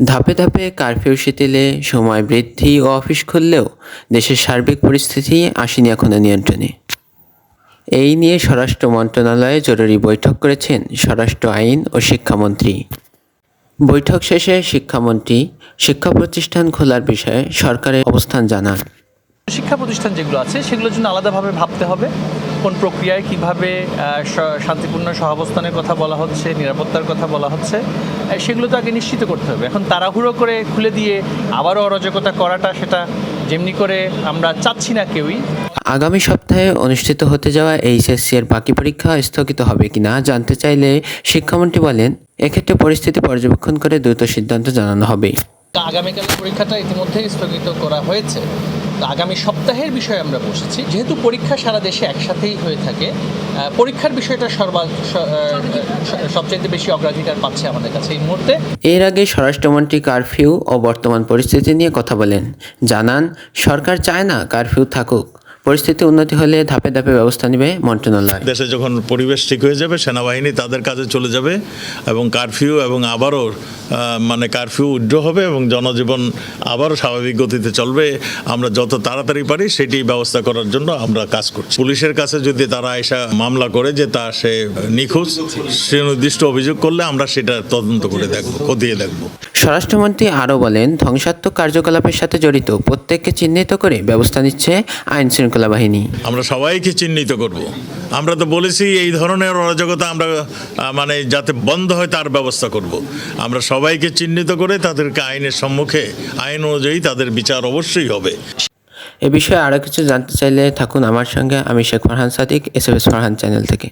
ধাপে ধাপে কারফিউ শিথিলে সময় বৃদ্ধি ও অফিস খুললেও দেশের সার্বিক পরিস্থিতি আসেনি এখনও নিয়ন্ত্রণে। এই নিয়ে স্বরাষ্ট্র মন্ত্রণালয়ে জরুরি বৈঠক করেছেন স্বরাষ্ট্র আইন ও শিক্ষামন্ত্রী। বৈঠক শেষে শিক্ষামন্ত্রী শিক্ষা প্রতিষ্ঠান খোলার বিষয়ে সরকারের অবস্থান জানান। শিক্ষা প্রতিষ্ঠান যেগুলো আছে, সেগুলোর জন্য আলাদাভাবে ভাবতে হবে। কোন প্রক্রিয়ায় কীভাবে শান্তিপূর্ণ সহাবস্থানের কথা বলা হচ্ছে নিরাপত্তার কথা বলা হচ্ছে সেগুলো তো আগে নিশ্চিত করতে হবে। এখন তাড়াহুড়ো করে খুলে দিয়ে আবারও অরাজকতা করাটা সেটা যেমনি করে আমরা চাচ্ছি না কেউই। আগামী সপ্তাহে অনুষ্ঠিত হতে যাওয়া এইচএসসি এর বাকি পরীক্ষা স্থগিত হবে কিনা জানতে চাইলে শিক্ষামন্ত্রী বলেন এক্ষেত্রে পরিস্থিতি পর্যবেক্ষণ করে দ্রুত সিদ্ধান্ত জানানো হবে। আগামীকালের পরীক্ষাটা ইতিমধ্যে স্থগিত করা হয়েছে। আগামী সপ্তাহের বিষয়ে আমরা বসেছি। যেহেতু পরীক্ষা সারা দেশে একসাথেই হয়ে থাকে আহ, পরীক্ষার বিষয়টা সর্বা সবচেয়ে বেশি অগ্রাধিকার পাচ্ছে আমাদের কাছে এই মুহূর্তে। এর আগে স্বরাষ্ট্রমন্ত্রী কারফিউ ও বর্তমান পরিস্থিতি নিয়ে কথা বলেন। জানান সরকার চায় না কারফিউ থাকুক। পরিস্থিতি উন্নতি হলে ধাপে ধাপে ব্যবস্থা নেবে মন্ত্রণালয়। দেশে যখন পরিবেশ ঠিক হয়ে যাবে সেনাবাহিনী তাদের কাজে চলে যাবে এবং কারফিউ এবং আবারও মানে কারফিউ উড্র হবে এবং জনজীবন আবারও স্বাভাবিক গতিতে চলবে। আমরা যত তাড়াতাড়ি পারি সেটি ব্যবস্থা করার জন্য আমরা কাজ করছি। পুলিশের কাছে যদি তারা এসা মামলা করে যে তা সে নিখোঁজ সে নির্দিষ্ট অভিযোগ করলে আমরা সেটা তদন্ত করে দেখব খতিয়ে দেখব। স্বরাষ্ট্রমন্ত্রী আরও বলেন ধ্বংসাত্মক কার্যকলাপের সাথে জড়িত প্রত্যেককে চিহ্নিত করে ব্যবস্থা নিচ্ছে আইন শৃঙ্খলা বাহিনী। আমরা সবাইকে চিহ্নিত করব। আমরা তো বলেছি এই ধরনের অরাজকতা আমরা মানে যাতে বন্ধ হয় তার ব্যবস্থা করব। আমরা সবাইকে চিহ্নিত করে তাদেরকে আইনের সম্মুখে আইন অনুযায়ী তাদের বিচার অবশ্যই হবে। এ বিষয়ে আরও কিছু জানতে চাইলে থাকুন আমার সঙ্গে। আমি Sheikh Farhan Sadiq S S Farhan channel থেকে।